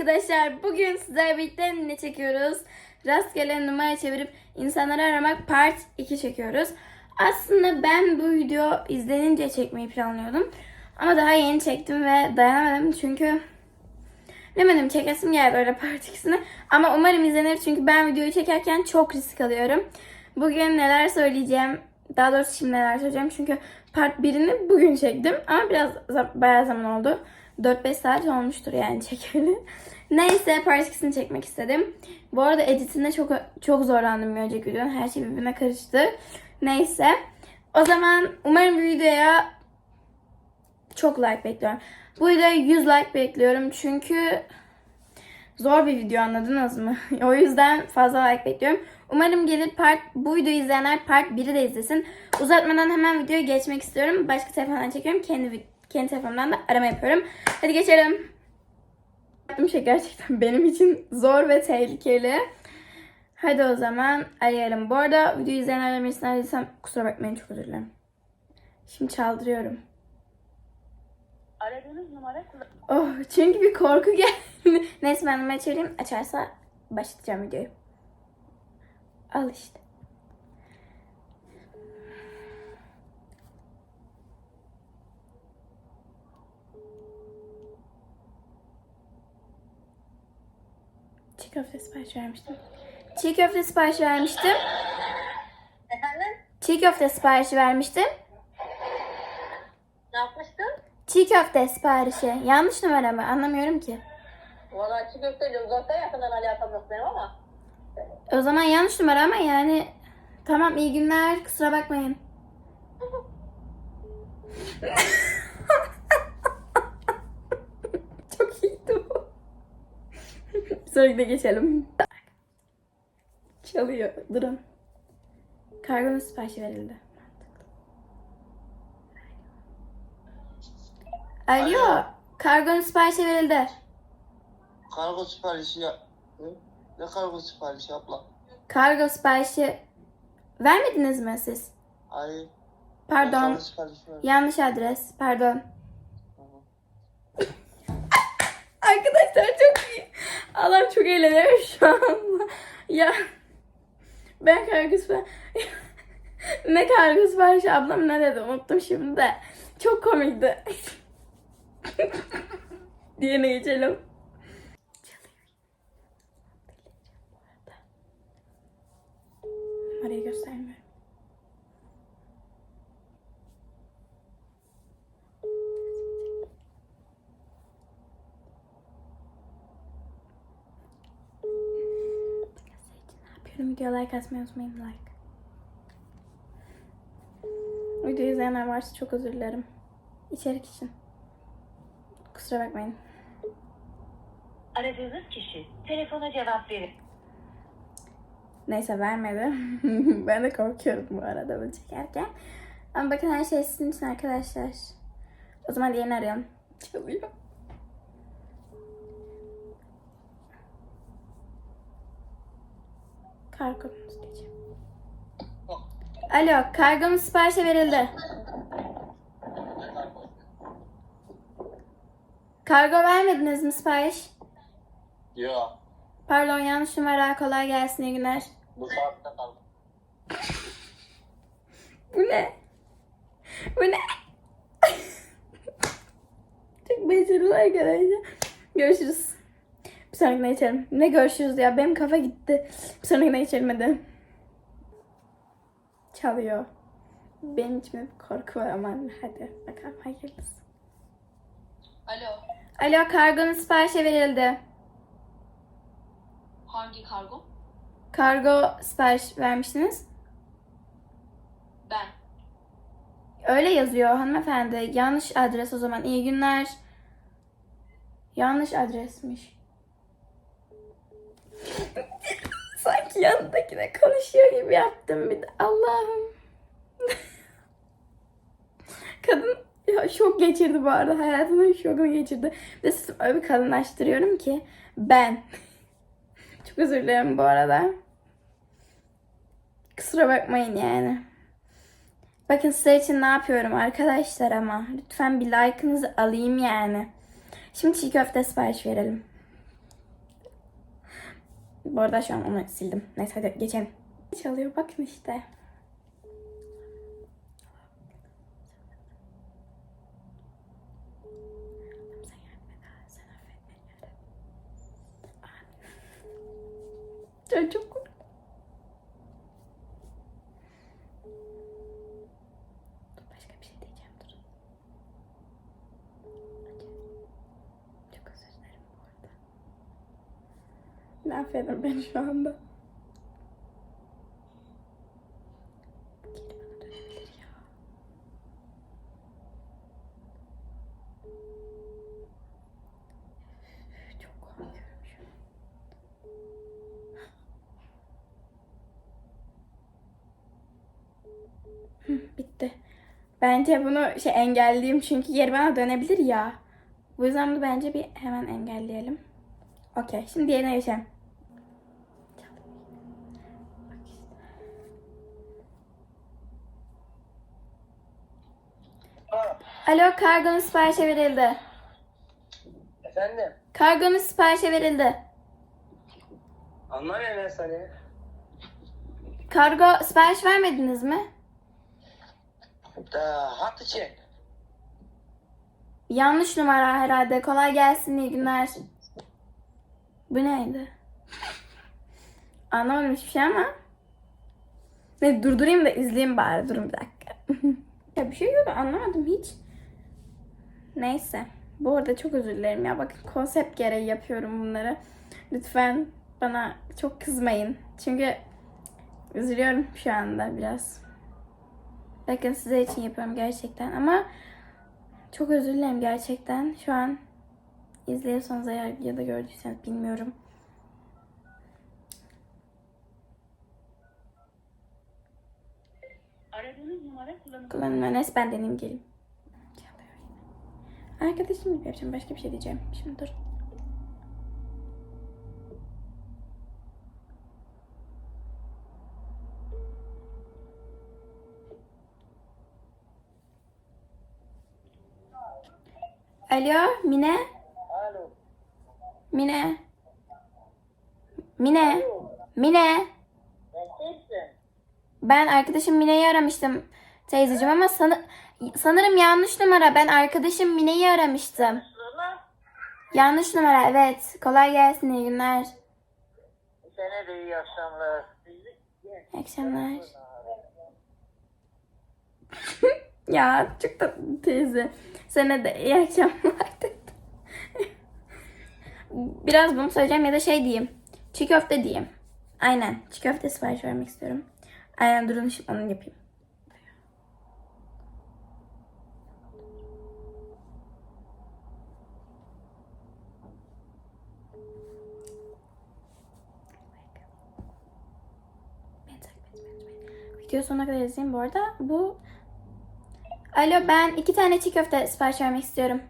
arkadaşlar. Bugün sizlerle birlikte ne çekiyoruz? Rastgele numara çevirip insanları aramak part 2 çekiyoruz. Aslında ben bu video izlenince çekmeyi planlıyordum. Ama daha yeni çektim ve dayanamadım çünkü Bilemedim çekesim geldi öyle part 2'sini. Ama umarım izlenir çünkü ben videoyu çekerken çok risk alıyorum. Bugün neler söyleyeceğim, daha doğrusu şimdi neler söyleyeceğim çünkü part 1'ini bugün çektim ama biraz bayağı zaman oldu. 4-5 saat olmuştur yani çekeli. Neyse part 2'sini çekmek istedim. Bu arada editinde çok çok zorlandım bir önceki videonun. Her şey birbirine karıştı. Neyse. O zaman umarım bu videoya çok like bekliyorum. Bu videoya 100 like bekliyorum çünkü zor bir video anladınız mı? o yüzden fazla like bekliyorum. Umarım gelir part bu videoyu izleyenler part 1'i de izlesin. Uzatmadan hemen videoya geçmek istiyorum. Başka telefondan çekiyorum. Kendi kendi telefonumdan da arama yapıyorum. Hadi geçelim. Yaptığım şey gerçekten benim için zor ve tehlikeli. Hadi o zaman arayalım. Bu arada videoyu izleyenlerden birisini aradıysam kusura bakmayın çok özür dilerim. Şimdi çaldırıyorum. Aradığınız numara. Oh çünkü bir korku geldi. Neyse ben numarayı çevireyim. Açarsa başlatacağım videoyu. Al işte. Çiğ köfte sipariş vermiştim. Çiğ köfte sipariş vermiştim. Efendim? Çiğ köfte siparişi vermiştim. Ne yapmıştın? Çiğ köfte siparişi. Yanlış numara mı? Anlamıyorum ki. Valla çiğ köfteyle uzaktan yakından alakam yok benim ama. O zaman yanlış numara ama yani tamam iyi günler kusura bakmayın. Çok iyiydi bu. Bir sonrakine geçelim. Çalıyor. Durun. Kargonun siparişi verildi. Alo. Kargonun siparişi verildi. Kargo siparişi ya... Ne? Kargo siparişi abla? Kargo siparişi vermediniz mi siz? Hayır. Pardon. Yanlış adres. Pardon. Arkadaşlar çok Allah'ım çok eğleniyorum şu an. ya ben kargo sipar- ne kargo siparişi ablam ne dedi unuttum şimdi de. Çok komikti. Diğerine geçelim. Numarayı göstermiyorum. Yapıyorum? Videoya like atmayı unutmayın. Like. Videoyu izleyenler varsa çok özür dilerim. İçerik için. Kusura bakmayın. Aradığınız kişi telefona cevap verin. Neyse vermedi. ben de korkuyorum bu arada bunu çekerken. Ama bakın her şey sizin için arkadaşlar. O zaman diğerini arayalım. Çalıyor. Kargonuz diyeceğim. Alo, kargonuz siparişe verildi. Kargo vermediniz mi sipariş? Yok. Pardon yanlış numara. Kolay gelsin iyi günler. Bu saatte kaldım. Bu ne? Bu ne? Çok becerili arkadaşlar. Görüşürüz. Sonrakine geçelim. Ne görüşürüz ya? Benim kafa gitti. Bir sonrakine geçelim hadi. Çalıyor. Benim içimde bir korku var aman. Hadi bakalım hayırlısı. Alo, Alo kargonun siparişe verildi. hangi kargo? Kargo sipariş vermiştiniz. Ben. Öyle yazıyor hanımefendi. Yanlış adres o zaman. İyi günler. Yanlış adresmiş. Sanki yanındakine konuşuyor gibi yaptım bir de. Allah'ım. Kadın ya şok geçirdi bu arada. Hayatının şokunu geçirdi. De sesimi öyle bir kalınlaştırıyorum ki. Ben. Çok özür dilerim bu arada. Kusura bakmayın yani. Bakın sizler için ne yapıyorum arkadaşlar ama. Lütfen bir like'ınızı alayım yani. Şimdi çiğ köfte sipariş verelim. Bu arada şu an onu sildim. Neyse hadi geçelim. Çalıyor bakın işte. Çok çok korktum. Dur başka bir şey diyeceğim dur. Çok özür dilerim bu arada. Mahvedin beni şu anda. Geri bana dönebilir ya. Üf, Çok korkuyorum şu an. Hı, Bitti. Bence bunu şey engelleyeyim çünkü geri bana dönebilir ya. Bu yüzden bunu bence bir hemen engelleyelim. Okey. Şimdi diğerine geçelim. Alo kargonuz siparişe verildi. efendim. Kargonuz siparişe verildi. Anlamıyorum ben seni. Kargo sipariş vermediniz mi? Da, hat için. Yanlış numara herhalde. Kolay gelsin iyi günler. Bu neydi? Anlamadım hiçbir şey ama. Ne durdurayım da izleyeyim bari. Durun bir dakika. ya bir şey yok anlamadım hiç. Neyse. Bu arada çok özür dilerim ya. Bakın konsept gereği yapıyorum bunları. Lütfen bana çok kızmayın. Çünkü üzülüyorum şu anda biraz. Bakın size için yapıyorum gerçekten ama çok özür dilerim gerçekten. Şu an izliyorsanız eğer ya da gördüyseniz bilmiyorum. Aradığınız numara kullanılıyor. Kullanımlar neyse ben deneyim geleyim. Arkadaşım gibi yapacağım. Başka bir şey diyeceğim. Şimdi dur. Alo Mine. Alo. Mine. Mine. Mine. Ben kimsin? Ben arkadaşım Mine'yi aramıştım teyzeciğim ama sanı- sanırım yanlış numara. Ben arkadaşım Mine'yi aramıştım. Yanlış numara evet. Kolay gelsin iyi günler. sana da iyi akşamlar. İyi akşamlar. ya çok tatlı teyze. Sana da iyi akşamlar. Biraz bunu söyleyeceğim ya da şey diyeyim. Çiğ köfte diyeyim. Aynen. Çiğ köfte sipariş vermek istiyorum. Aynen durun şimdi onu yapayım. Video sonuna kadar izleyin bu arada. Bu Alo ben iki tane çiğ köfte sipariş vermek istiyorum.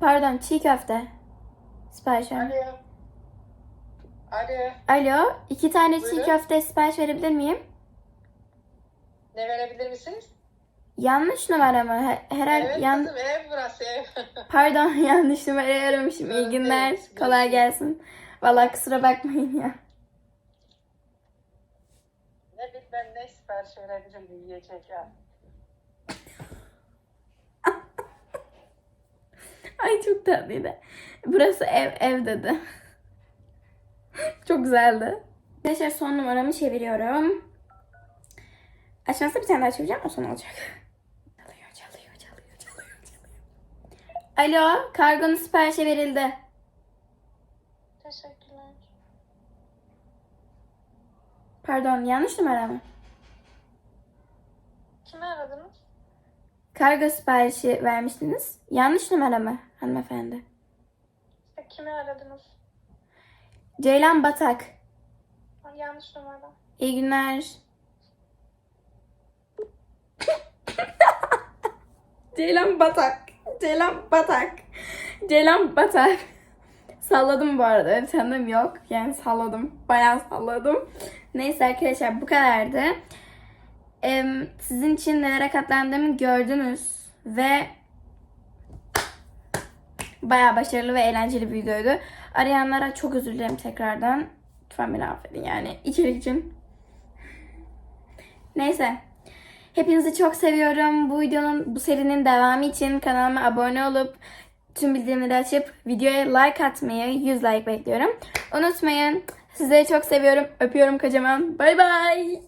Pardon çiğ köfte. Sipariş vermek. Alo. Alo. Alo iki tane çiğ Buyurun. köfte sipariş verebilir miyim? Ne verebilir misiniz? Yanlış numara mı? Her- Herhalde Evet yan... kızım ev burası ev. Pardon yanlış numarayı aramışım. İyi günler. Kolay gelsin. Vallahi kusura bakmayın ya. Ne sipariş verebilirim yiyecek ya. Ay çok tatlıydı. Burası ev ev dedi. çok güzeldi. Arkadaşlar son numaramı çeviriyorum. Açmazsa bir tane daha çevireceğim o son olacak. Çalıyor çalıyor çalıyor çalıyor çalıyor. Alo kargonun siparişe verildi. Teşekkürler. Pardon yanlış numara mı? Kimi aradınız? Kargo siparişi vermiştiniz. Yanlış numara mı hanımefendi? İşte kimi aradınız? Ceylan Batak. Yanlış numara. İyi günler. Ceylan Batak. Ceylan Batak. Ceylan Batak. Salladım bu arada. Öyle tanıdığım yok. Yani salladım. Bayağı salladım. Neyse arkadaşlar bu kadardı. Sizin için nelere katlandığımı gördünüz. Ve Bayağı başarılı ve eğlenceli bir videoydu. Arayanlara çok özür dilerim tekrardan. Lütfen beni affedin yani içerik için. Neyse. Hepinizi çok seviyorum. Bu videonun, bu serinin devamı için kanalıma abone olup tüm bildirimleri açıp videoya like atmayı, 100 like bekliyorum. Unutmayın. Sizleri çok seviyorum. Öpüyorum kocaman. Bay bay.